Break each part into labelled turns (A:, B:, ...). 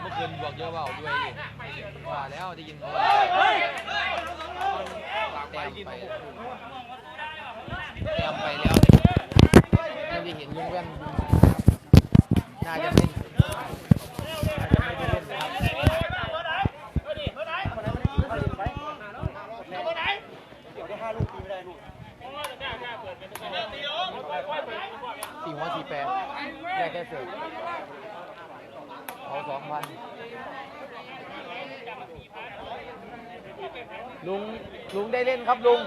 A: เมื่อคืนบวกเยอะเปล่าด้วยว่าแล้วได้ยินเขาแต้มไปแต้มไปแล้วไม่ได้เห็นลุงแว่นน่าจะเล่นน่าจะไม่ได้เล่นนะครับสี่หัวสี่แปดได้แค่เสิร์ฟ เอาสองพันลุงลุงได้เล่นครับลุง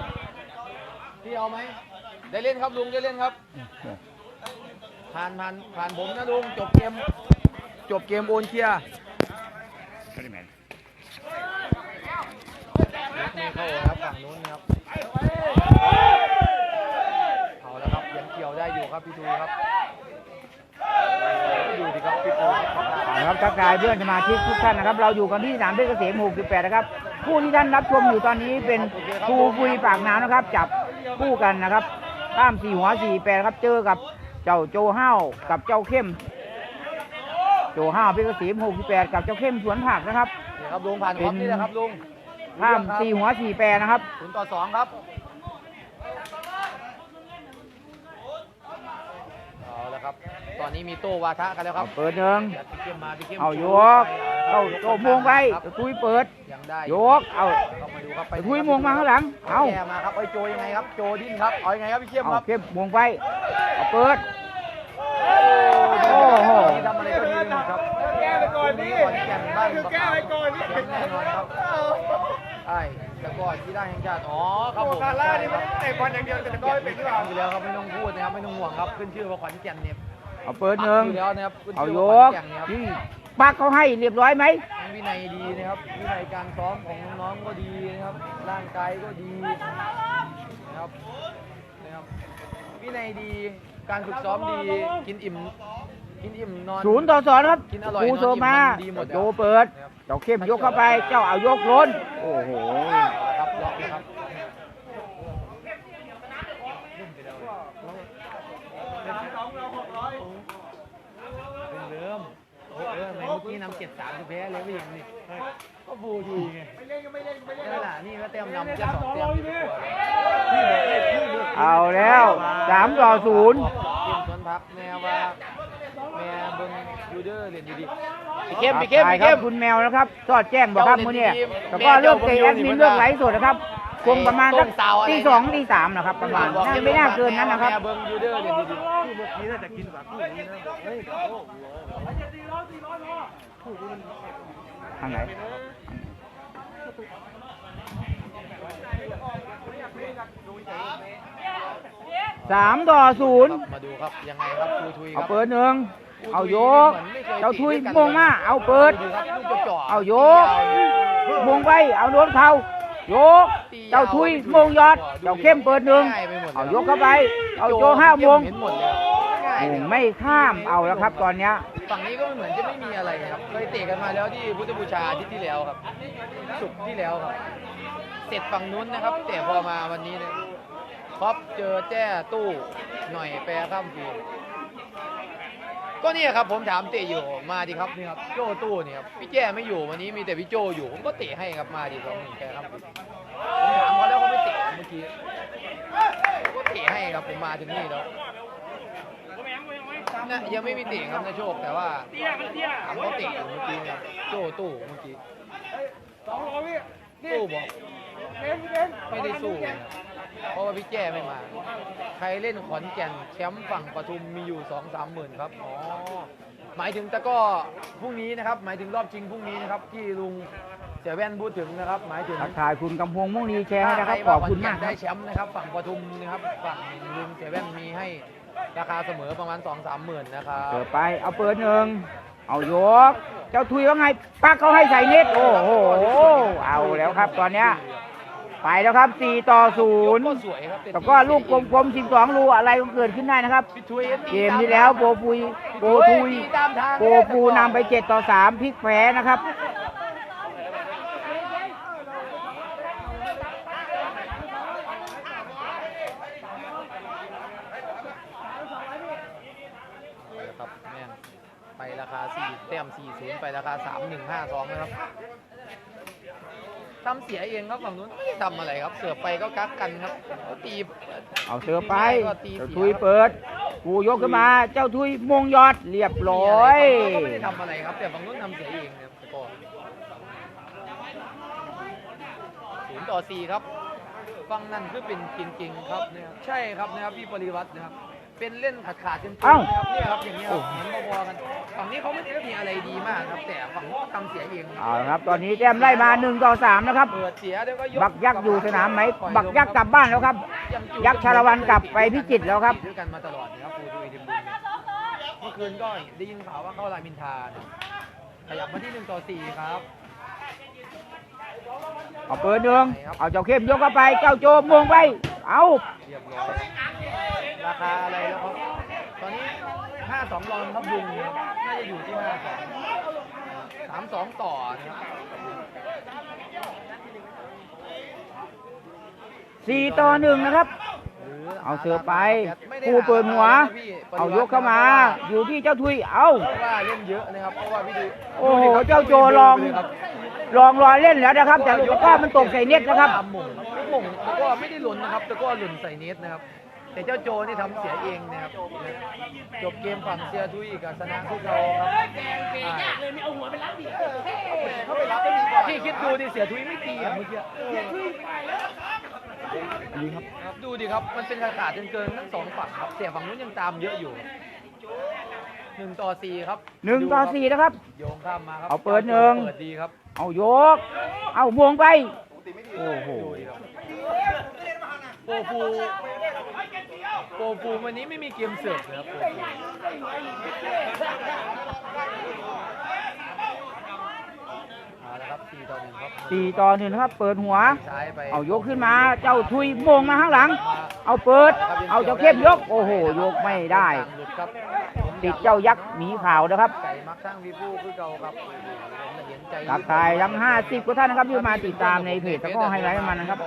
A: พี่เอาไหม ได้เล่นครับลุงได้เล่นครับ ผ่านผ่านผ่านผมนะลุง จบเกม จบเกมโอนเคลียร์
B: ไม่ได้แมน
A: ไม่เข้าครับฝั่งนู้นนะครับเอาแล้วครับยังเกี่ยวได้อยู่ครับพี่ทูครับดูดิครับพี่ทูครับ
C: เอาละครับทักทายเพื่อนสมาชิกทุกท่านนะครับ เราอยู่กันที่สนามเพชรเกษม68 นะครับผู้ที่ท่านรับชมอยู่ตอนนี้เป็นครูคุยปากน้ำนะครับ จับคู่กันนะครับข้ามสี่หัวสี่แปดครับ เจอกับเจ้าโจห้าวกับเจ้าเข้ม โจห้าวเพชรเกษม68 กับเจ้าเข้มสวนผักนะครับ
A: นี่ครับลุงผ่านพร้อมนี่แหละครับลุง
C: ข้ามสี่หัวสี่แปดนะครับ
A: ศูนย์ต่อสองครับเอาละครับ ตอนนี้มีโต้วาทะกันแล้วครับ
C: เปิดหนึ่ง
A: ยัดพี่เข้มมาพี่เข้ม
C: เอา
A: ชู
C: ยก
A: ไป
C: เอาโจมงไป
A: ครับ
C: ทุยเปิด
A: ยังได้
C: ยกเอา
A: เข้ามาดูครับไป
C: ทุยมงมาข้างหลังเอา
A: แก้มาครับไอ้โจยังไงครับโจดิ้นครับเอายังไงครับพี่เข้ม
C: เอา
A: ครับ
C: เข้มมงไปเอาเปิดโอ้โห
A: นี่ทำอะไรก็ดีไปหมดครับแก้ไปก่อนนี่ขอนแก่นบ้านแก้ไปก่อนนี่แน่นอนครับไอ้ตะกร้อที่ได้แห่งชาติอ๋อครับผมคาร่านี่ไม่ได้เตะบอลอย่างเดียวแต่ตะกร้อเป็นหรือเปล่าอยู่แล้วครับไม่ต้องพูดนะครับไม่ต้องห่วงครับขึ้นชื่อว่าขอนแก่นเนี่ย
C: เอาเปิดหนึ่ง
A: อยู่แล้วนะครับขึ้น
C: เอา
A: ชื่
C: ย
A: ว่าข
C: ก
A: นแก่นเนี่ยครับ
C: นี่ปักเขาให้เรียบร้อยไหม
A: ทั้งวินัยดีนะครับวินัยการซ้อมของน้องๆก็ดีนะครับ ร่างกายก็ดีนะครับนะครับวินัยดีการฝึกซ้อมดีกินอิ่มกินอิ่มนอน
C: ศูนย์ต่อสองครับ
A: กินอร่อย
C: ครูโซมา
A: นอนอิ่มมันดีหมด
C: โจเปิด
A: นะครับ
C: เจ้าเข้มยกเข้าไป เจ้าเอายกล้น โอ้โห
A: ครับล็อกนะครับเป็นเริ่มโอ้เออทำไมเมื่อกี้ นำเจ็ดสามจะแพ้เลยไม่เห็นนี่ก็บูดีไงไม่เล่นก็ไม่เล่นไม่เล่นนั่นแหละนี่ก็เต็มนำจะสองเต็มที่บอกเลยที่บอก
C: เอาแล้วสามต่อศูนย์
A: ทีมสวนพักแม่ว่าแม่เบิ้งยูเดอร์เรียนดีๆพี่เข้มพี่เข้ม
C: ถ่าย
A: พี่
C: ครั
A: เข้
C: บ
A: ม
C: คุณแมวนะครับทอดแจ้งบอกครับมื้อเนี้ย
A: เจ้า
C: แล้ว
A: เล่นดี
C: ก็เลิกเตะ
A: เจ้า
C: แอดมินเลิกไลฟ์สดนะครับคงประมาณสัก
A: ต้นเสาอะไร
C: ตีสองตีสามนะครับประมาณน่าไม่น่าเกินนั้นนะครับ
A: แม่เบิ้งยูเดอร์เรียนดีๆ
C: ทางไหนสามต่อศูนย์
A: มาดูครับยังไงครับคุยทุยค
C: เอา
A: รับ
C: เปิดหนึ่งเอายกเจ้าทุยมงมาเอาเปิด
A: ดูครับลูกจ่อๆ
C: เอายกมงไปเอาโดนเขายกเจ้าทุยมงยอดเจ้าเข้มเปิดหนึ่ง
A: ง่ายไปหมดล
C: เอายกเข้าไป เอาโจห้ามง ไม่ข้ามเอาแล้วครับ ตอนเนี้ย
A: ฝั่งนี้ก็เหมือนจะไม่มีอะไรครับเคยเตะกันมาแล้วที่พุทธบูชาอาทิตย์ที่แล้วครับศุกร์ที่แล้วครับ เสร็จฝั่งนู้นนะครับ แต่พอมาวันนี้เนี่ยครอปเจอแจ้ตู้หน่อยแปรข้ามฟีก็เนี่ยครับผมถามเตะอยู่มาดิครับนี่ครับโจ้ตู้เนี่ยครับพี่แจ้ไม่อยู่วันนี้มีแต่พี่โจอยู่ผมก็เตะให้ครับมาดิสองหนึ่งแปรข้ามฟีผมถามเขาแล้วเขาไม่เตะเมื่อกี้ผมก็เตะให้ครับผมมาถึงนี่แล้ว นะยังไม่มีเตะครับนะโชค แต่ว่าถามเขาเตะอยู่เมื่อกี้เนี่ยโจ้ตู้เมื่อกี้ตู้บอกไม่ได้สู้นะเพราะว่าพี่แจ้ไม่มา ใครเล่นขอนแก่นแชมป์ฝั่งปทุมมีอยู่สองสามหมื่นครับอ๋อหมายถึงตะกร้อพรุ่งนี้นะครับ หมายถึงรอบชิงพรุ่งนี้นะครับที่ลุงเสียแว่นพูดถึงนะครับ หมายถึง
C: ทักทายคุณกำพงมุ่งดีแชร์ให้
A: ถ้า
C: นะ
A: ใค
C: ค
A: ร
C: รับข
A: ว่า
C: อบ
A: ขอน
C: คุณ
A: แก่
C: มานกค
A: ได้
C: รับ
A: แชมป์นะครับ ฝั่งปทุมนะครับฝั่งลุงเสียแว่นมีให้ ราคาเสมอประมาณสองสามหมื่นนะครับ
C: เปิดไปเอาเปิดหนึ่งเอายก เจ้าทุยว่าไงปักเขาให้ใส่เน็ตโอ้โหเอาแล้วครับตอนเนี้ยไปแล้วครับ 4 ต่อ
A: ก็
C: 0
A: สวยครับ
C: แต่ก็ลูกกลมๆ12รูอะไรก็เกิดขึ้นได้นะครับ เกมที่แล้วโปรปุยโปรทุยโปรปูนำไป 7 ต่อ 3พลิกแพ้นะครับ
A: ค รับแม่งไปราคาสี่แต้มสี่ศูนย์ไปราคาสามหนึ่งห้าสองนะครับทำเสียเองครับฝั่งนู้นไม่ได้ทำอะไรครับ เสือไปก็กักกันครับก็ตี
C: เอาเสือไป
A: ก็ตี
C: เจ้า
A: เสีย
C: ทุยเปิด กูยกขึ้นมา เจ้าทุยมงยอดเรียบร้อย
A: เขาก็ไม่ได้ทำอะไรครับ แต่ฝั่งนู้นทำเสียเองนะครับสกอร์ศูนย์ต่อสี่ครับ ฟังนั่นคือเป็นจริงๆครับเนี่ยใช่ครับนะครับพี่ปริวัตินะครับ เป็นเล่นขาดขาดๆเต็มๆ
C: เอ้า
A: นะครับเนี่ยครับอย่างเงี้ยครับ
C: โอ้
A: เหมือนพอๆกันฝั่งนี้เขาไม่ได้มีอะไรดีมากครับ แต่ฝั่งนู้นเขาทำเสียเอง
C: เอาละครับ ตอนนี้แต้มไล่มาหนึ่งต่อสามนะครับ
A: เปิดเสียเดี๋ยวก็ยก
C: บักยักษ์อยู่สนามไหม
A: ปล่อ
C: บักยักษ์กลับบ้านแล้วครับ
A: งจู
C: ยักษ์ชาละวันกลับไปพิจิตรแล้วครับ
A: ด้วยกันมาตลอดนะครับปูดูอิดิมบุญเมื่อคืนก็ได้ยินข่าวว่าเข้ารามอินทรานะขยับมาที่หนึ่งต่อสี่ครับ
C: เอาเปิดหนึ่งเอาเจ้าเข้มยกเข้าไป เจ้าโจมงไป เอา
A: เรียบร้อย ราคาอะไรแล้วครับ ตอนนี้ห้าสองรองครับยุงเนี่ยน่าจะอยู่ที่ห้าสองสามสองต่อนะครับ
C: สี่ต่อหนึ่งนะครับ
A: หรือ
C: เอาเสือไป
A: ม่ด้
C: ผู้เปิดหัว
A: หาอะไรนะพี่
C: เอายกเข้ามา อยู่ที่เจ้าทุย เอา
A: เพราะว่าเล่นเยอะนะครับ เพราะว่าพี่ดู
C: โอ้โห
A: ดูดิครับ
C: เจ้าโจลอง
A: ดูดิครับ
C: ลองรอเล่นแล้วนะครับ แต่ลูกก้ามันตกใส่เน็ตนะครับ
A: ตามหม่งครับ หม่งตะกร้อไม่ได้หล่นนะครับตะกร้อหล่นใส่เน็ตนะครับ แต่เจ้าโจนี่ทำเสียเองนะครับจบเกมฝั่งเซียทุยกับชนะพวกเราครับอ่าเขาไปรับได้ดีกว่าพี่คิดดูดิเสียทุยไม่ตีอะเมื่อกี้ครับดูดิครับมันเป็นขาดๆจนเกินทั้งสองฝั่งครับเสียฝั่งนู้นยังตามเยอะอยู่หนึ่งต่อสี่ครับ
C: หนึ่งต่อสี่นะครับ
A: โยงข้ามมาครับ
C: เอาเปิดหนึ่ง
A: เปิดดีครับ
C: เอายก เอามงไป โอ้โห
A: โปรฟู โปรฟูวันนี้ไม่มีเกมเสิร์ฟนะครับโปรฟูเอาละครับ4ต่อ1ครับ
C: สี่ต่อหนึ่งนะครับ เปิดหัว
A: ซ้ายไป
C: เอายกขึ้นมา เจ้าทุยมงมาข้างหลัง เอาเปิด เอาเจ้าเข้มยก โอ้โห ยกไม่ได้
A: หลุดครับ
C: ติดเจ้ายักษ์หมีขาวนะครับ
A: ไก่มักสร้างวีฟูคือเก่าครับผมเห็นใจ
C: ทักทายทั้ง 50กว่าท่านนะครับที่มาติดตามในเพจแล้วก็ไฮไลท์มันนะครับ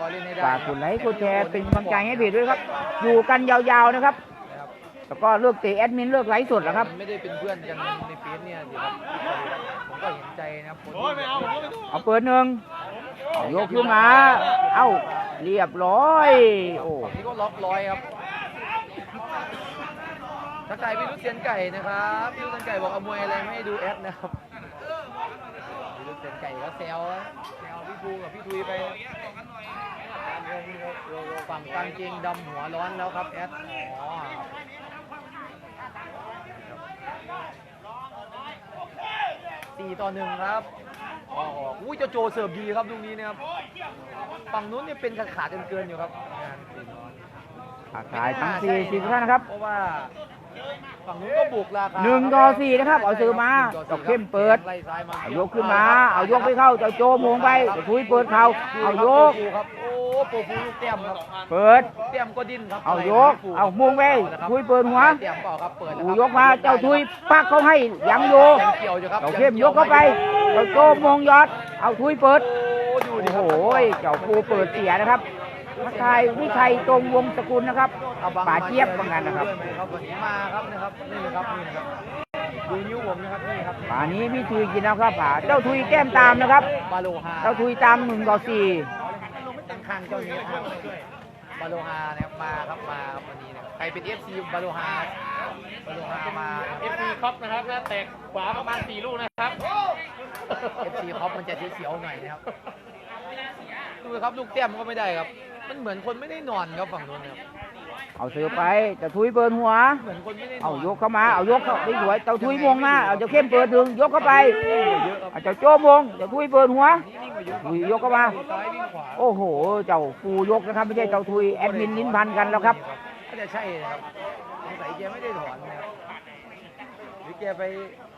C: ฝากกดไลค์กดแชร์เป็นกำลังใจให้เพจด้วยครับ อยู่กันยาวๆนะครับ
A: นะครับ
C: แล้วก็เลิกเตะแอดมินเลิกไลฟ์สดแล้วครับ
A: มันไม่ได้เป็นเพื่อนกันในเฟซเนี่ยสิครับผมก็เห็นใจนะครับคนที่
C: เอาเปิดหนึ่งเอายกขึ้นมา เอ้าเรียบร้อย โอ้
A: ฝั่งนี้ก็ล็อกร้อยครับ ทักทายพี่รุษเซียนไก่นะครับพี่รุษเซียนไก่บอกเอามวยอะไรไม่ให้ดูแอดนะครับพี่รุษเซียนไก่ก็แซวแซวพี่ภูกับพี่ทุยไปฝั่งกางเกงดำหัวร้อนแล้วครับแอดอ๋อสี่ต่อหนึ่งครับออกออกอุ้ยเจ้าโจเสิร์ฟดีครับลูกนี้นะครับ ฝั่งนู้นเนี่ยเป็นขาดขาดๆเกินๆอยู่ครับงานสี่น้อย
C: ทักทายทั้ง40ท่านนะครับ
A: เพราะว่า ฝั่งนู้นก็บุกราคา
C: หนึ่งต่อสี่นะครับเอาซื้อมา
A: หนึ่งต่
C: เอา
A: สี่
C: เข้มเปิด
A: ไล่ซ้ายมา
C: เอายกขึ้นมา เอายกไปเข้าเจ้าโจมงไปเจ้าทุยเปิดเข่าเอายก
A: ครับโอ้โปรฟูลูกเตี้ยมครับ
C: เปิด
A: เตี้ยมก็ดิ้นครับ
C: เอายก เอามุงไปทุยเปิดหัว
A: เตี้ยมเปล่าครับเปิด
C: กูยกมาเจ้าทุยปักเขาให้ยังโย
A: ยังเกี่ยวอยู่ครับ
C: เจ้าเข้มยกเข้าไปเจ้าโจมงยอด เอาทุยเปิด
A: โอ้ดูดิ
C: โอ้
A: ค
C: โห
A: รับ
C: เจ้าปูเปิดเสียนะครับ ทักทายวิชัยตรงวงสกุลนะครับ
A: เอาบัง
C: ป่าเจี๊ยบว่างั้นนะครับ
A: ด้วยไหมครับวันนี้มาครับนะครับนี่นะครับนี่นะครับดูนิ้วผมนะครับนี่ครับ
C: ป่านี้พี่ทุยกินแล้วครับป่าเจ้าทุยแก้มตามนะครับ
A: บาโลฮา
C: เจ้าทุยตามหนึ่งต่อสี่
A: ตั้งข้างเจ้านี้นะครับบาโลฮานะครับมาครับมาครับวันนี้นะครับใครเป็น FC บาโลฮาบาโลฮามา
D: เอฟซีคอปนะครับหน้าแตกขวาประมาณ4ลูกนะครับ
A: FC คอปมันจะเสียวๆหน่อยนะครับดูครับลูกแต้มก็ไม่ได้ครับ มันเหมือนคนไม่ได้นอนครับฝั่งนู้นครับ
C: เอาเสือไปเจ้าทุยเปิดหัว
A: เหมือนคนไม่ได้นอน
C: เอายกเข้ามา เอายกเข้าไปสวยเจ้าทุยมงมาเอาเจ้าเข้มเปิดดึงยกเข้าไป
A: เยอะครับ
C: เอาเจ้าโจมงเจ้าทุยเปิดหัว
A: นี่วิ่งมาเยอะ
C: ทุยยกเข้ามา
A: ซ้ายวิ่งขวา
C: โอ้โห เจ้าฟูยกนะครับ ไม่ใช่เจ้าทุยแอดมินลิ้นพันกันแล้วครับ
A: ก็จะใช่นะครับสงสัยแกไม่ได้ถอนนะครับหรือแกไป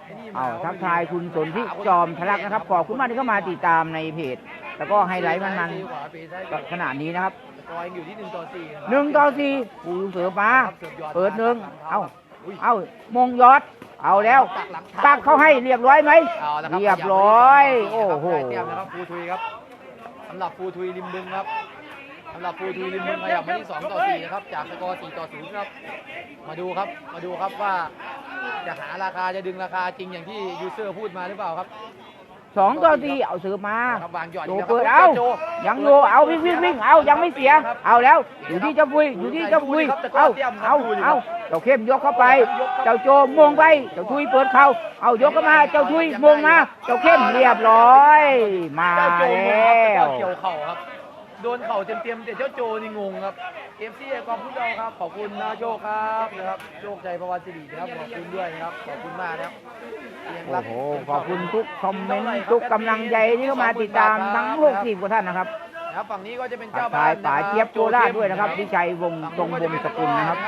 A: ไอ้นี่มา
C: เอาทักทายคุณสนที่จอมทะลักนะครับขอบคุณมากที่เข้ามาติดตามในเพจ แล้วก็ไฮไลท์มัน
A: ขวาเปซ้าย
C: ๆขนาดนี้นะครับ
A: สกอร์ยังอยู่ที่หนึ่งต่อสี่ะครับ
C: หนึ่งต่อสี่ปูเสือมา
A: ครับสิร์ฟยอ
C: เปิดหนึ่ง
A: เอา
C: เอาเอามงยอด เอาแล้วตักเขาให้เรียบร้อยไหม
A: เอาละครับ
C: เรียบร้อย โอ้โห
A: ได้เตรียมนะครับฟูทุยครับสำหรับฟูทุยริมบึงครับสำหรับฟูทูริมเมืองขยับมาที่2ต่อ4นะครับ จากสกอร์4ต่อ0ครับ มาดูครับ มาดูครับว่าจะหาราคาจะดึงราคาจริงอย่างที่ยูเซอร์พูดมาหรือเปล่าครับ
C: สองต่อสี่เอาเสือมา
A: ครับวางหยอด
C: โจ
A: อีกแล้ว
C: เปิด
A: ครับ
C: เอา
A: โจ
C: ยังโยเอาวิ่งวิ่งวิ่งเอายังไม่เสีย เอาแล้วอยู่ที่เจ้าปุยอยู่ที่เจ้าปุยเอาเอาเอาเจ้าเข้มยกเข้าไป เจ้าโจมงไปเจ้าทุยเปิดเข่าเอายกเข้ามาเจ้าทุยมงมาเจ้าเข้มเรียบร้อย มา
A: เจ้าโจ
C: แล
A: งงครับ้
C: ว
A: เจ้าเกี่ยวเข่าครับ โดนเข่าเต็มๆแต่เจ้าโจนี่งงครับเอฟซีกองผู้เราครับขอบคุณนะโชคครับนะครับโชคใจประวัติสิรินะครับขอบคุณด้วยนะครับขอบคุณมากนะครับยัง
C: โอ้
A: รัก
C: โหขอบคุณทุกคอมเมนต์ทุกกำลังใจที่เข้ามาติดตามทั้ง60กว่าท่านนะครับ
A: นะครับฝั่งนี้ก็จะเป็น
C: ทั
A: เจ้าก
C: ทา
A: บ้ายน
C: ป๋า
A: นะครับ
C: เจี๊ยบโจราชด้วยนะครับวิชัยวงศ์ทรงวงศ์สกุลนะครับ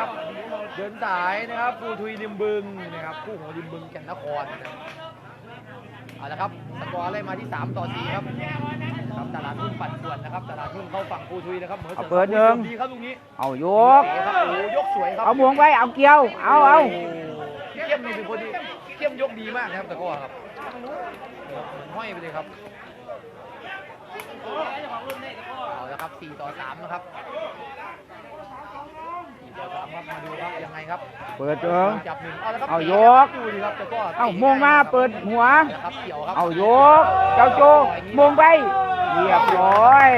A: เดินสายนะครับปูทุยริมบึงนะครับคู่ของริมบึงแก่นนครนะครับเอาละครับสกอร์ไล่มาที่ 3 ต่อ4ครับ ครับตลาดหุ้นปัดส่วนนะครับตลาดหุ้นเข้าฝั่งปูทุยนะครับหมือน
C: เอาเปิดหนึ่ง
A: ดีครับลูกนี้
C: เอายก
A: เตะครับโอ้ยกสวยครับ
C: เอาหมวงไปเอาเกี่ยว เอาเอา
A: โเข้มนี่เป็นคนที่เข้มยกดีมากนะครับตะกร้อครับเหมือนห้อยไปเลยครับเอาละครับ4ต่อ3นะครับ 4ต่อ3ครับมาดูครับยังไงครับ
C: เปิดเถอะ
A: จับหนึ่งเอาละครับ
C: เอา
A: ตะ
C: ยก
A: ดูดิครับตะกร้อ
C: เอามงมาเปิดหัว
A: นะครับเกี่ยวครับ
C: เอายก เจ้าโจมงไปเรียบร้อย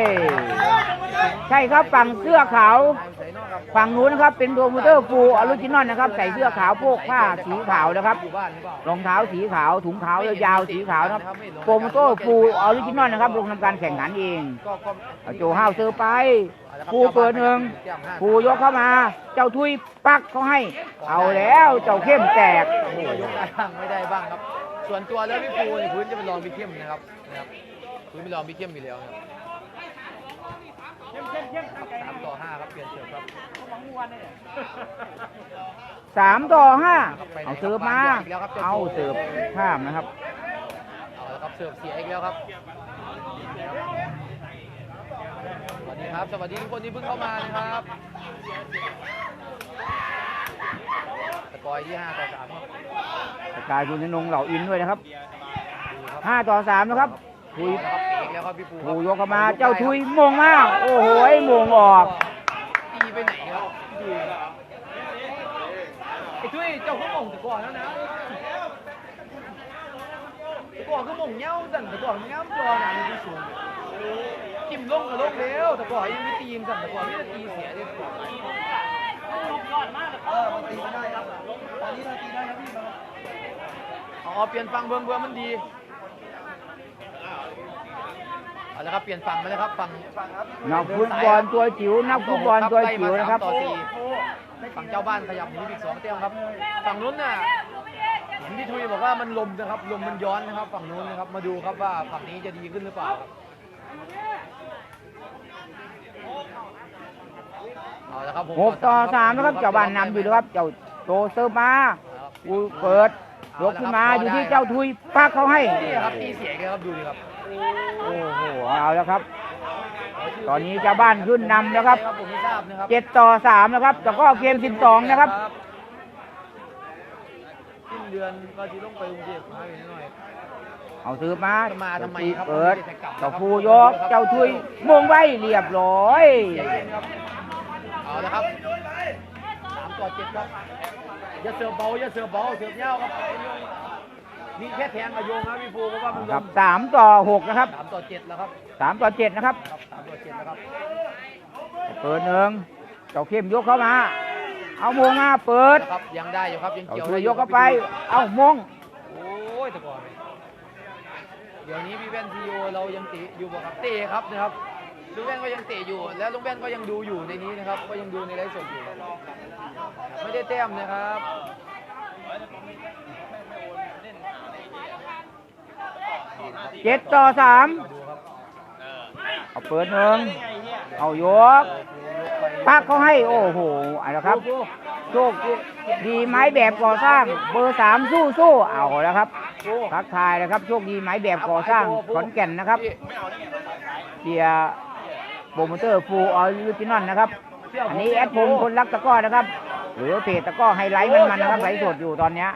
C: ใช่ครับฝั่งเสื้อขาว
A: ใส่นอกครับ
C: ฝั่งนู้นนะครับ เป็นโปรโมเตอร์ฟูออริจินอลนะครับ ใส่เสื้อขาวโพกผ้าสีขาวนะครับ
A: อยู่บ้านหรือเปล่าร
C: องเท้าสีขาวถุงเท้ายาวๆสีขาวนะครับโปรโมเตอร์ฟูออริจินอลนะครับลงทำการแข่งขันเอง
A: ก็ก็
C: เอาโจห้าวเซอร์ไป ฟูเปิดหนึ่งฟูยกเข้ามา เจ้าทุยปักเขาให้ เอาแล้วเจ้าเข้มแตก
A: โอ้โหยกได้บ้างไม่ได้บ้างครับ ส่วนตัวแล้วพี่ปูในพื้นจะเป็นรองพี่เข้มนะครับนะครับพื้นเป็นรองพี่เข้มอยู่แล้วครับสามต่อห้าครับเปลี่ยนเสิร์ฟครับ
C: สามต่อห้าเอาเสิร์ฟมา เอาเสิร์ฟข้ามนะครับ
A: เอาละครับเสิร์ฟเสียอีกแล้วครับสวัสดี ครับ สวัสดีทุกคนที่เพิ่งเข้ามานะครับสกอร์ที่ห้าต่อสามครับ
C: สกายคุณธนงเหล่าอินด้วยนะครับ
A: ดูครับ
C: ห้าต่อสามนะครับทุย
A: นะครับเอกแล้วครับพี่ปูครับ
C: ผูยกเข้ามาเจ้าทุยมงมาก โอ้โหมงออก
A: ตีไปไหนครับดูไอ้ทุยเจ้าก็มงแต่ก่อนแล้วนะแต่ก่อนก็มงเงี้ยวสั่นแต่ก่อนมันเงี้ยวจอหนามันสูง จิ้มลงกับลงแล้วแต่ก่อนยังไม่ตีมสั่นแต่ก่อนไม่ได้ตีเสียเลยเออมันตีไม่ได้ครับตอนนี้เราตีได้ครับพี่อ๋อเปลี่ยนฟังเบิ่งเบิ่งมันดีเอาละครับเปลี่ยนฝั่งมาแล้วครับฝั่ง
C: นักฟุตบอลตัวจิ๋วนักฟุตบอลตัวจิ๋วนะครับ
A: ต่อสี่ฝั่งเจ้าบ้านขยับหนีอีกสองแต้มครับ ฝั่งนู้นน่ะเห็นพี่ทุยบอกว่ามันลมนะครับลมมันย้อนนะครับ ฝั่งนู้นนะครับมาดูครับว่าฝั่งนี้จะดีขึ้นหรือเปล่าครับ เอาละครับ
C: หกต่อสามนะครับเจ้าบ้านนำอยู่นะครับเจ้าโตเซิร์ฟมากูเปิดยกขึ้นมาอยู่ที่เจ้าทุยปักเขาให้
A: นี่ครับตีเสียงเลยครับดูดิครับ
C: โอ้โหเอาแล้วครับ ตอนนี้เจ้าบ้านขึ้นนำแล้วครับ
A: ผมไม่ทราบนะครับ
C: เจ็ดต่อสามนะครับแต่ก็เกมสิบสองนะครับ
A: สิ้นเดือนก็จะต้องไปกรุงเทพมาอีกหน่อย
C: เอาซื้อมา
A: จะมาทำไมครับ
C: เปิด
A: ไม่ได้กลับ
C: เจ้าฟูยกเจ้าทุยมงไว้เรียบร้อย
A: เสียเองครับเอาละครับสามต่อเจ็ดครับอย่าเสือเบาอย่าเสือเบาเสือเย้าครับนี่แค่แทงกับโยงนะพี่ภูเพราะว่ามัน
C: ครับสามต่อหกนะครับ
A: สามต่อเจ็ดแล้วครับ
C: สามต่อเจ็ดนะครับ
A: ครับสามต่อเจ็ดแล้วครับ
C: เปิดหนึ่งเจ้าเข้มยกเข้ามา เอามงมาเปิด
A: นะครับยังได้อยู่ครับยัง
C: เจ้า
A: เกี่ยว
C: ทุย
A: ได้
C: ยกเข้าไป เอามง
A: โอ้ยแต่ก่อน เดี๋ยวนี้พี่แว่นทีโอเรายังตะอยู่บ่ครับเตะครับนะครับลุงแว่นก็ยังเตะอยู่ แล้วลุงแว่นก็ยังดูอยู่ในนี้นะครับ ก็ยังดูในไลฟ์สดอยู่ไม่ได้แต้มนะครับ
C: เจ็ดต่อสามเอาเปิดหนึ่งเอายกปักเขาให้ โอ้โหเอาละครับ โชคดีไม้แบบก่อสร้าง เบอร์สามสู้สู้เอาแล้วครับ ทักทายนะครับโชคดีไม้แบบก่อสร้างขอนแก่นนะครับเชียร์โปรโมเตอร์ฟูออริจินอลนะครับ อันนี้แอดพงศ์คนรักตะกร้อนะครับ หรือเพจตะกร้อไฮไลท์มันมันๆนะครับไลฟ์สดอยู่ตอนเนี้ย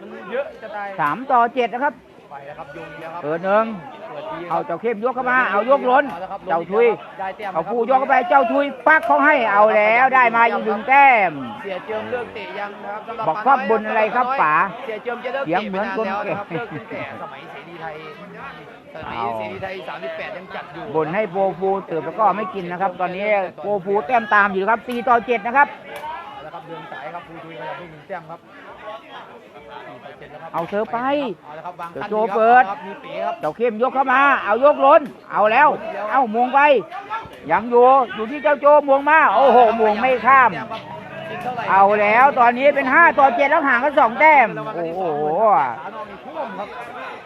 A: มันเยอะจะตาย
C: สามต่อเจ็ดนะครับ
A: ไปแล้วครับยงเดียวครับ
C: เปิดหนึ่ง
A: เปิดดีครับ
C: เอาเจ้าเข้มยกเข้ามา เอายกล้น
A: อละครับ
C: เจ้าทุย
A: ได้แต้ม
C: เอา
A: ครับ
C: คู่ยกเข้าไป เจ้าทุยปักเขาให้ เอาแล้วได้มาอีกหนึ่งแต้ม
A: เสียเจิมเลิกเตะยังนะครับสำหรับ
C: บอกครอบบุญอะไรครับป๋า
A: เสียเจิมจะเลิก
C: เสียง
A: เตะ
C: เหมื
A: ไป
C: อน
A: นาน
C: คน
A: แล้ว
C: แก่
A: นะครับเลิกตั้งแต่สมัยเสรีไทยสมัย
C: เอา
A: เสรีไทย38ยังจัดอยู่
C: บ่นให้โปรฟูเติบแล้วก็ไม่กินนะครับ ตอนนี้โปรฟูแต้มตามอยู่ครับ4ต่อ7นะครับ
A: แล้วครับเดินสายครับฟูทุยขยับลูกหนึ่งแต้มครับ
C: เอาเธอไป
A: เอาละครับวาง
C: เดี๋ยว
A: ขั้น
C: โจ
A: ดีครับ
C: เปิด
A: อาละครับมีเป๋ครับ
C: เจ้าเข้มยกเข้ามา เอายกล้น เอาแล้ว เอามวงไป ยังอยู่ อยู่ที่เจ้าโจมวงมา โอ้โหมวงไม่ข้ามเอาแล้วตอนนี้เป็น 5ต่อ7แล้วห่างกัน2แต้ม โอ้โห
A: ขานอกมีท่วมครับ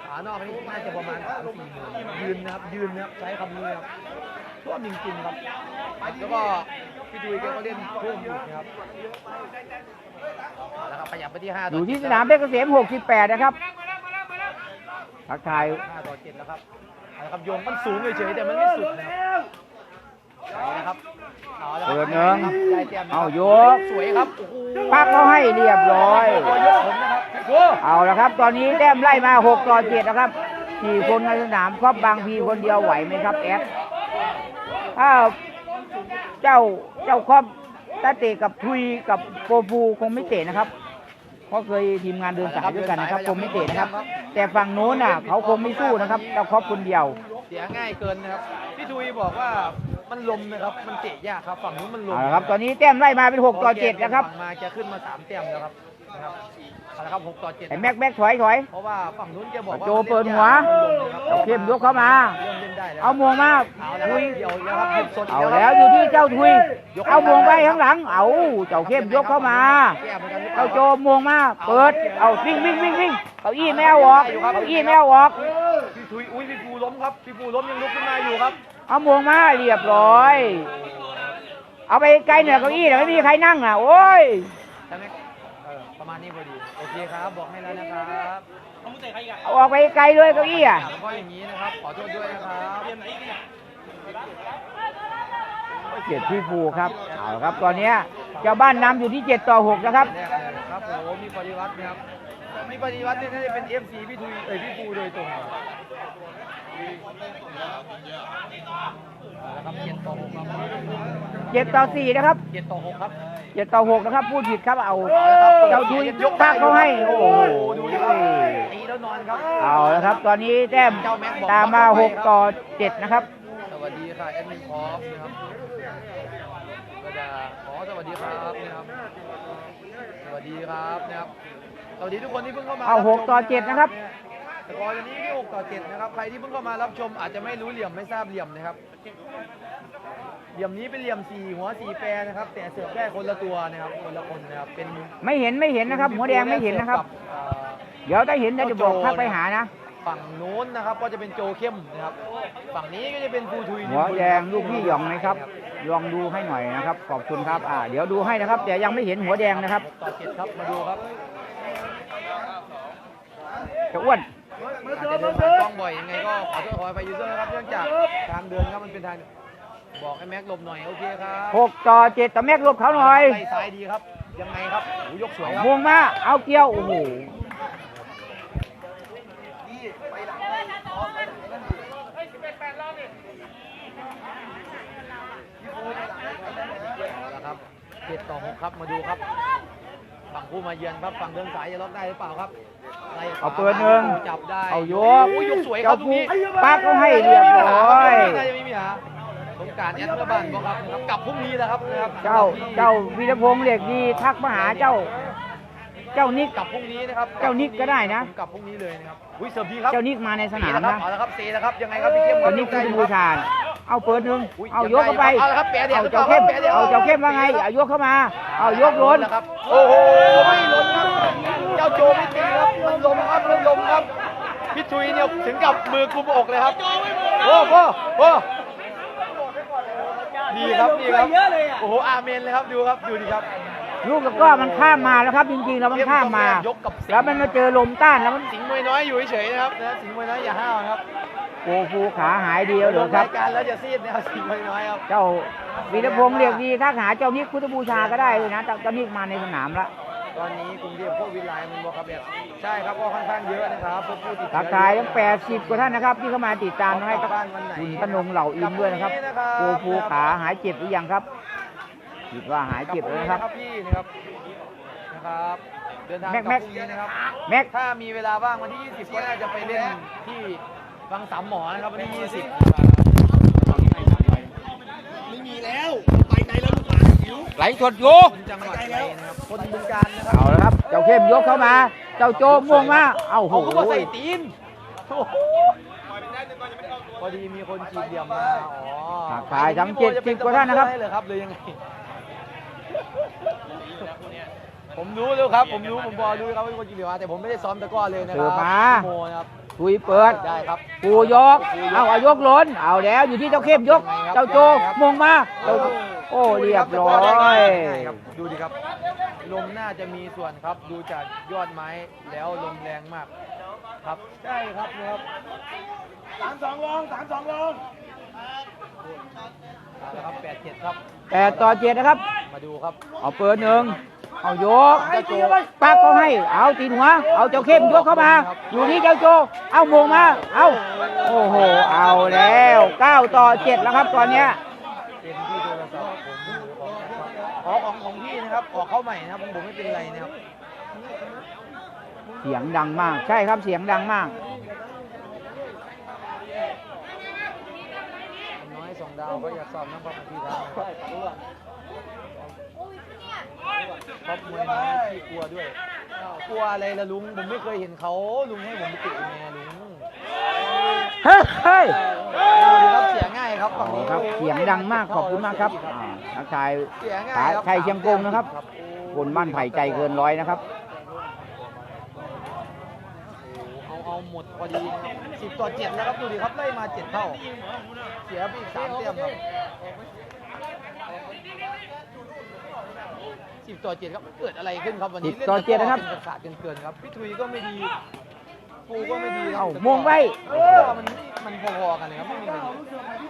A: ขานอกนี่น่าจะประมาณสามสี่หมื่นยืนนะครับยืนนะครับใช้คำนี้ครับ ท่วมจริงๆครับ แล้วก็พี่ดุยแกก็เล่นท่วมอยู่นะครับเอาละครับขยับไปที่ห้า
C: อ
A: ต่
C: ยู่
A: อ
C: ที่
A: เจ็ด
C: สนามเพชรเกษม68 นะครับทักทาย
A: ห้าต่อเจ็ดแล้วครับเอาละครับโยงมันสูงเฉยๆแต่มันไม่สุดนะครับเอาละครับเอาละครับ
C: เปิดหนึ่ง
A: ได้แต้มนะครับ
C: เอายก
A: สวยครับโอ้โห
C: ปักเขาให้เรียบร้อย
A: โยกผมนะครับโอ้
C: เอาละครับ ตอนนี้แต้มไล่มา 6 ต่อ 7 นะครับสี่คนในสนามครอบบางพีคนเดียวไหวไหมครับแอด ถ้าเจ้าเจ้าครอบถ้าเตะกับทุยกับโปรฟูคงไม่เตะนะครับเพราะเคยทีมงานเดินสายด้วยกันนะครับคงไม่เตะนะครับ แต่ฝั่งโน้นน่ะ เขาคงไม่สู้นะครับเจ้าครอบคนเดียว
A: เสียง่ายเกินนะครับพี่ทุยบอกว่ามันลมนะครับ มันเตะยากครับ ฝั่งนู้นมันลม
C: เอาละครับ ตอนนี้แต้มไล่มาเป็น 6 ต่อ7นะครับ
A: ฝั่งมาจะขึ้นมาสามแต้มแล้วครับ นะครับเอาละครับหกต่อเจ็ด
C: ไอ้แม็กแม็กถอยถอย
A: เพราะว่าฝั่งนู้นจะบอกว่า
C: โจเปิดหัว
A: มันลมนะครับ
C: เอาเข้มยกเข้ามา
A: เริ่มเล่นได้แล้ว
C: เอามวงมา
A: เอาละค
C: ทุ
A: รับ
C: ย
A: เดี๋ยวแล้วครับหยุดสด
C: เอา
A: ก
C: แล้ว
A: ครับ
C: อยู่ที่เจ้าทุย เอามวงไปข้างหลัง เอาเจ้าเข้มยกเข้ามา
A: แก้เหมือนกันหรือปล่
C: เจ้าโจมมวงมา เปิด เอาวิ่งวิ่งวิ่งวิ่งเก้าอี้แมวออกเก้าอี้แมวออก
A: พี่ทุยอุ้ยพี่ปูล้มครับพี่ปูล้มยังลุกขึ้นมาอยู่ครับ
C: เอามวงมาเรียบร้อย เอาไปไกลเหนือเก้าอี้นะไม่มีใครนั่งอะ โอ้ย
A: ใช่ไหมเออประมาณนี้พอดี โอเคครับบอกให้แล้วนะครับ
C: เอาออกไปไกลเลยเก้าอี้อะ
A: แล้วก็อย่างนี้นะครับ ขอโทษด้วยนะครับ
C: เจ็ดพี่ภูครับเอาละครับ ตอนเนี้ยเจ้าบ้านนำอยู่ที่เจ็ดต่อหกนะครับ
A: แรกเลยนะครับโอ้โหมีปฏิวัตินะครับ มีปฏิวัติเนี่ยน่าจะเป็น FC พี่ทุยเอ้ยพี่ปูโดยตรงเอาละครับเจ็ดต่อหกครับ
C: เจ็ดต่อสี่นะครับ
A: เจ็ดต่อหกครับ
C: เจ็ดต่อหกนะครับพูดผิดครับเอา
A: เอาละครับ
C: เจ้าทุยยกปากเขาให้โอ้โห
A: ดูดิครับตีแล้วนอนครับ
C: เอาละครับ ตอนนี้แต้มตามมาหกต่อเจ็ดนะครับ
A: สวัสดีค่ะแอดมินพร้อมนะครับก็จะขอสวัสดีครับนะครับ สวัสดีครับนะครับสวัสดีทุกคนที่เพิ่งเข้ามา
C: เอา
A: รับ
C: หก
A: ชม
C: ต่อเจ็ดนะครับ
A: แต่กอร์ตอนนี้ที่หกต่อเจ็ดนะครับใครที่เพิ่งเข้ามารับชมอาจจะไม่รู้เหลี่ยมไม่ทราบเหลี่ยมนะครับ เหลี่ยมนี้เป็นเหลี่ยมสี่หัวสี่แปรนะครับ แต่เสิร์ฟได้คนละตัวนะครับคนละคนนะครับเป็น
C: ไม่เห็นไม่เห็นนะครับ หัวแดงไม่เห็นนะครับ
A: เอ่อ
C: เดี๋ยวถ้าเห็นเดี๋ยวจะบอกทักไปหานะ
A: ฝั่งโน้นนะครับก็จะเป็นโจเข้มนะครับ ฝั่งนี้ก็จะเป็นฟูทุย
C: หัวแดงลูกพี่หยองนะครับ ลองดูให้หน่อยนะครับ ขอบคุณครับ อ่า เดี๋ยวดูให้นะครับ แต่ยังไม่เห็นหัวแดงนะครับ
A: หกต่อเจ็ดครับมาดูครับ
C: จะอ้วน
A: อาจจะเดินผ่านกล้องบ่อยยังไงก็ขอโทษขออภัยยูเซอร์นะครับเนื่องจากทางเดินครับมันเป็นทาง บอกให้แม็กหลบหน่อยโอเคครับ
C: หกต่อเจ็ดแต่แม็กลบเขาหน่อย
A: ไล่ซ้ายดีครับ ยังไงครับโอ้ยกสวยครับ
C: วงมาเอาเกี่ยวโอ้โห
A: แล้วครับเจ็ดต่อหกครับมาดูครับฝั่งผู้มาเยือนครับฝั่งเดินสายจะล็อกได้หรือเปล่าครับไล่ขว
C: เอาเปิดหนึ่ง
A: จับได้
C: เอายก
A: โอ้ยยกสวยครับตรงนี้
C: ปักเขาให้เรียบร้อย
A: น่าจะไม่มีหา สงกรารแอดเมื่อบ้านบอกครับนะครับกลับพรุ่งนี้แล้วครับนะครับ
C: เจ้าเจ้าวีรพงษ์เด็กดีทักมาหาเจ้า เจ้านิก
A: กลับพรุ่งนี้นะครับ
C: เจ้านิกก็ได้นะ
A: ผมกลับพรุ่งนี้เลยนะครับอุ้ยเสิร์ฟดีครับ
C: เจ้านิกมาในสนาม
A: เสียแล้ว
C: นะ
A: ครับเอาละครับเซแล้วครับยังไงครับพี่เข้ม
C: เจ้านิกคือบูชาญเอาเปิดหนึ่ง
A: อุ้ย
C: เอายกเข้าไป
A: เอาละครับแปะเดี๋ยว
C: เอาเจ้าเข้ม
A: แปะเดี๋ยว
C: เอาเจ้าเข้มว่าไงเอายกเข้ามา เอายกล้น
A: แล้วครับโอ้โหไม่ล้นครับเจ้าโจไม่ตีครับมันลมครับมันลมครับพี่ทุยเนี่ยถึงกับมือกุมอกเลยครับโอ้โหโอ้โห ดีครับดีครับโอ้โห อาเมนเลยครับ ดูครับ ดูดิครับ
C: ลูกตะกร้อมันข้ามมาแล้วครับ จริงๆแล้วมันข้ามมา
A: ยกกับสิงห์
C: แล้วมันมาเจอลมต้านแล้วมัน
A: สิงห์มวยน้อยอยู่เฉยๆนะครับนะสิงห์มวยน้อยอย่าห้าวนะครับ
C: โอ้ฟูขาหายดีแล้วเหร
A: ล
C: องครับ
A: รายการแล้วจะซีดนะครับสิงห์มวยน้อยครับ
C: เจ้าวีรพงษ์เรียกดีถ้าหาเจ้านิกพุทธบูชาก็ได้เลยนะเจ้าเจ้านิกมาในสนามละ
A: ตอนนี้กรุงเทพโควิดไลน์มันบอกครับแบบใช่ครับก็ค่อนข้างเยอะนะครับพบผู้ติด
C: ทั
A: เชื้
C: กทายทั้ง 80 กว่าท่านนะครับ ที่เข้ามาติดตามให้กับ
A: บ้านวันไหน
C: คุณพนงเหล่าอินด้วยนะครับโกฟูขาหายเจ็บหรือยังครับคิดว่าหายเจ็บแล้วนะครับ
A: พี่นะครับนะครับเดินทางกลับ
C: แม็ก
A: พรุ่งนี้นะครับ
C: แม็ก
A: ถ้ามีเวลาว่างวันที่ 20 ก็น่าจะไปเล่นที่วังสามหมอนะครับวันที่ 20
C: ไหลสดอยู่
A: คนจังหวัด ไหนนะครับคนบึงการนะครับ
C: เอาละครับ เจ้าเข้มยกเข้ามา เจ้าโจม่วงมา เอ้าโห
A: เขาก็ใส่ตีนโอ้โหพอดีมีคนจีบเหลี่ยมมาอ๋อ
C: ทักทายทั้ง70กว่าท่านนะครับ
A: ได้เลยครับหรือยังไงผมรู้เลยครับ ผมรู้ผมบอกรู้ครับว่าเป็นคนจีบเหลี่ยมมาแต่ผมไม่ได้ซ้อมตะกร้อเลยนะค
C: เสิ
A: รั
C: ร์
A: บ
C: ฟมา
A: พี่โมนะครับ
C: คุยเปิด
A: ได้ครับ
C: ปูยก เอาเอายกล้น เอาแล้วอยู่ที่เจ้าเข้มยก เจ้าโจมงมาเจ้า โอ้เรียบร้อย
A: ครับดูดิครับ ลมน่าจะมีส่วนครับดูจากยอดไม้แล้วลมแรงมาก ครับใช่ครับนะครับสามสองลงสามสองลงเอาละครับแปดเจ็ดครับ
C: แปดต่อเจ็ดนะครับ
A: มาดูครับ
C: เอาเปิดหนึ่งเอายกเจ้าโจปักเขาให้ เอาตีนหัว เอาเจ้าเข้มยกเข้ามา อยู่ที่เจ้าโจ เอามงมา เอาโอ้โห เอาแล้วเก้าต่อเจ็ดแล้วครับตอนเนี้ย
A: เป็นที่โทรศัพท์ผมหรือออกของของพี่นะครับออกเข้าใหม่นะครับผมไม่เป็นไรนะครับ
C: เสียงดังมาก ใช่ครับเสียงดังมาก
A: น้อยสองดาวก็อยากสอบน้ำพักพี่ทางนะครับครอบมวยน้อยที่กลัวด้วย กลัวอะไรล่ะลุงผมไม่เคยเห็นเขาลุงให้ผมไปติยังไงลุง
C: เฮ้ยเฮ้ย
A: ดูครับเสียง่ายครับฝั่งนี้
C: ครับเสียงดังมากขอบคุณมากครับทักทาย
A: เสียง่ายครับ
C: ชัยเชียงกงนะครับคนบ้านไผ่ใจเกินร้อยนะครับ
A: เอาเอาหมดพอดีสิบต่อเจ็ดแล้วครับดูดิครับไล่มาเจ็ดเท่า เสียไปอีกสามเต็มครับสิบต่อเจ็ดครับเกิดอะไรขึ้นครับวันนี้
C: 10ต่อ7นะครับ
A: ขาดเกินๆครับพี่ทุยก็ไม่ดี ปูก็ไม่ดีครับ
C: เอ้าม่วงไว้
A: เออมันมันพอๆกันเลยครับไม่มีใคร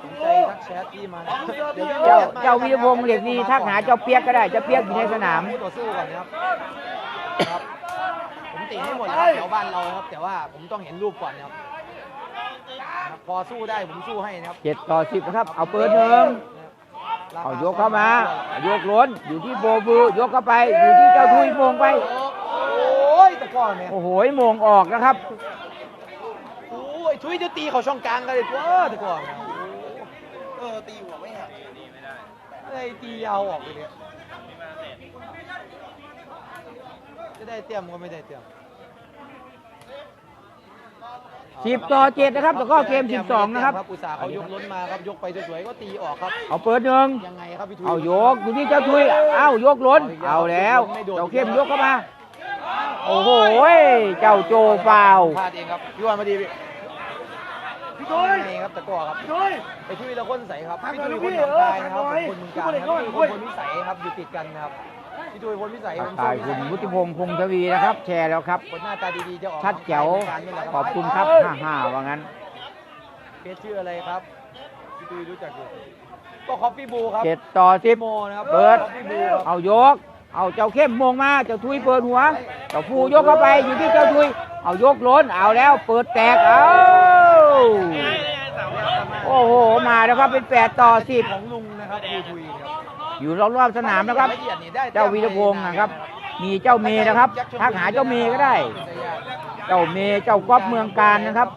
A: สนใจทักแชทที่มาดี๋ยวพี่
C: เจ้า
A: แชทม
C: เจ้าวีรพงษ์เหล็กดีทักหาเจ้าเปียกก็ได้เจ้าเปียกอยู่ในสนาม
A: คู่ต่อสู้ก่อนนะครับครับ ผมติให้หมดแล้วครับแถวบ้านเราครับ แต่ว่าผมต้องเห็นรูปก่อนนะครับครับพอสู้ได้ผมสู้ให้นะครับ
C: เจ็ดต่อสิบนะครับ เอาเปิดหนึ่งเอายกเข้ามาเอายกล้นอยู่ที่โบบูยกเข้าไป อยู่ที่เจ้าทุยโมงไป
A: โอ้ยตะก้อนเนี่ย
C: โอ้โหโมงออกนะครับ
A: โอ้ยทุยจะตีเขาช่องกลางกันเลยตัวตะก้อนเนี่ยเออตีหัวไม่หักไอ้ตียาวออกไปเลยจะได้เตรียมก็ไม่ได้เตรียม
C: สิบต่อเจ็ดนะครับแล้วก็เกมสิบสองนะครับ
A: อุตสาห์เขายกล้นมาครับยกไปสวยๆก็ตีออกครับ
C: เอาเปิดหนึ่ง
A: ยังไงครับพี่ทุย
C: เอายกอยู่ที่เจ้าทุยเอายกล้นเอาแล้วเจ้าเข้มยกเข้ามา โอ้โหเจ้าโจฟาว
A: พลาดเองครับพี่วันมาดีพี่พี่ทุยไงครับตะกร้อครับพี่ทุยไอ้ทุยละคนใสครับพี่ทุยคนหนองคายนะครับผมคนเมึงการนะครับพี่ทุยคนวิสัยครับอยู่ติดกันนะครับพี่ทุยคนวิสัย
C: ทั
A: ผ
C: ก
A: ม
C: ทายคุณวุฒิพงษ์พงษ์ทวีนะครับ แชร์แล้วครับ
A: คนหน้าตาดีๆจะออก
C: ชัดแจ๋ว
A: หนงคายเหมือนกันนี่แหละ
C: ขอบคุณครับห้าห้าว่างั้น
A: เพจชื่ออะไรครับพี่ทุยรู้จักอยู่ก็คอฟฟี่บูครับ
C: เจ็ดต่อสิบ
A: โมนะครับ
C: เปิด
A: คอฟฟี่บูครับ
C: เอายก เอาเจ้าเข้มโมงมาเจ้าทุยเปิดหัว เจ้าฟูยกเข้าไปอยู่ที่เจ้าทุย เอายกล้นเอาแล้วเปิดแตกเอาโอ้โหมาแล้วครับเป็นแปดต่อสิบ
A: ของลุงนะครับทุย
C: อยู่รอบๆสนามนะครับ
A: เอียดนี่ได้
C: เจ้าวีรพงศ์นะครับ มีเจ้าเมย์นะครับทักหาเจ้าเมย์ก็ได้ เจ้าเมย์เจ้าก๊อฟเมืองการนะครับ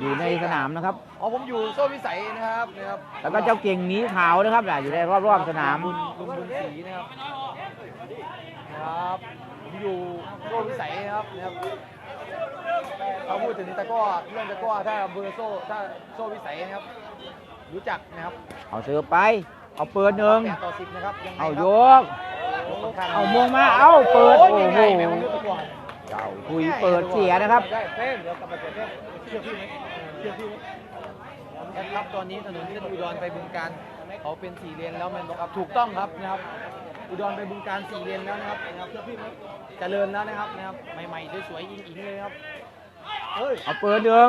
C: อยู่ในสนามนะครับ
A: อ๋อผมอยู่โซ่วิสัยนะครับนะครับ
C: แล้วก็เจ้าเก่งหมีขาวนะครับน่ะอยู่ในรอบๆสนาม
A: บุญลุงบุญศรีนะครับนะครับผมอยู่โซ่วิสัยนะครับนะครับเขาพูดถึงตะกร้อเรื่องตะกร้อถ้าเบอร์โซ่ถ้าโซ่วิสัยนะครับ รู้จักนะครับ
C: เอาเสือไป เอาเปิดหนึ่ง
A: แปดต่อสิบนะครับยังไง
C: เอา
A: ครับ
C: ยก เอามงมา เอาเปิดโอ้โห
A: ยังไงแม่งรู้ตะกร้อ
C: เจ้าคุยเปิดเสียนะครับ
A: ได้เต้นเดี๋ยวกลับไปเปิดเต้นเชื่อพี่ไหมเชื่อพี่ไหมครับตอนนี้ถนนเส้นอุดรไปบึงการเขาเป็นสี่เลนแล้วมันบอกครับถูกต้องครับนะครับ อุดรไปบึงการสี่เลนแล้วนะครับนะครับเชื่อพี่ไหมเจริญแล้วนะครับนะครับใหม่ๆสวยๆอิงๆเลยครับเฮ้ย
C: เอาเปิดหนึ่ง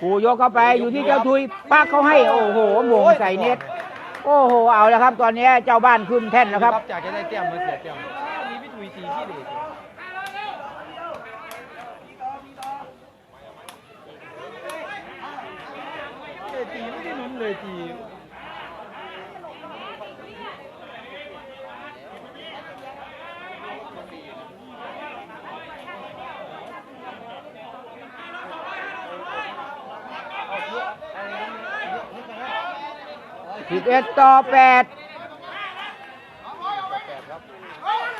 C: ผู้ยกเข้าไปอยู่ที่เจ้าทุยปักเขาให้โอ้โหมงใส่เน็ตโอ้โหเอาแล้วครับ ตอนนี้เจ้าบ้านขึ้นแท่นแล้วครับ
A: จากจะได้แต้มมาเสียแต้มมีพี่ทุยตีตีขี้เหร่เอ้ยตีไม่ได้ลุ้น เลยตี
C: สิบเอ็ดต่อแปด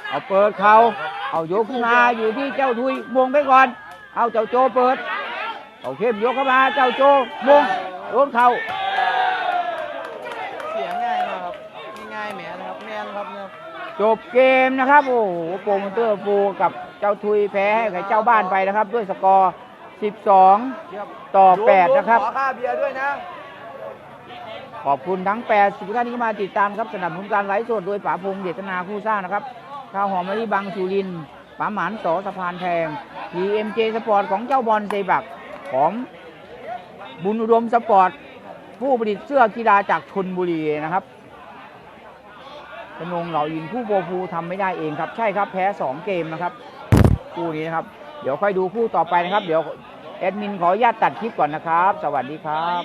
C: เอาเปิดเขาเอายกขึ้นมาอยู่ที่เจ้าทุยมงไปก่อน เอาเจ้าโจเปิด เอาเข้มยกเข้ามาเจ้าโจมงโดนเขา
A: เสียง่ายมากครับง่ายๆแหมนะครับแมนครับเนี่ย
C: จบเกมนะครับ โอ้โหโปรโมเตอร์ฟูกับเจ้าทุยแพ้ให้กับเจ้าบ้านไปนะครับ ด้วยสกอร์ 12 ต่อ 8 นะครับ
A: ขอค่าเบียร์ด้วยนะ
C: ขอบคุณทั้ง8 10ท่านที่มาติดตามครับสนับสนุนการไลฟ์สดโดยป๋าพงษ์เดชนาคู่สร้างนะครับข้าวหอมมะลิบังสุรินทร์ป๋าหมานสอสะพานแพง TMJ สปอร์ตของเจ้าบอลเซบักของบุญอุดมสปอร์ตผู้ผลิตเสื้อกีฬาจากชนบุรีนะครับ ธนงเหล่าอินผู้โบภูทำไม่ได้เองครับ ใช่ครับแพ้ 2 เกมนะครับคู่นี้นะครับ เดี๋ยวค่อยดูคู่ต่อไปนะครับ เดี๋ยวแอดมินขออนุญาตตัดคลิปก่อนนะครับ สวัสดีครับ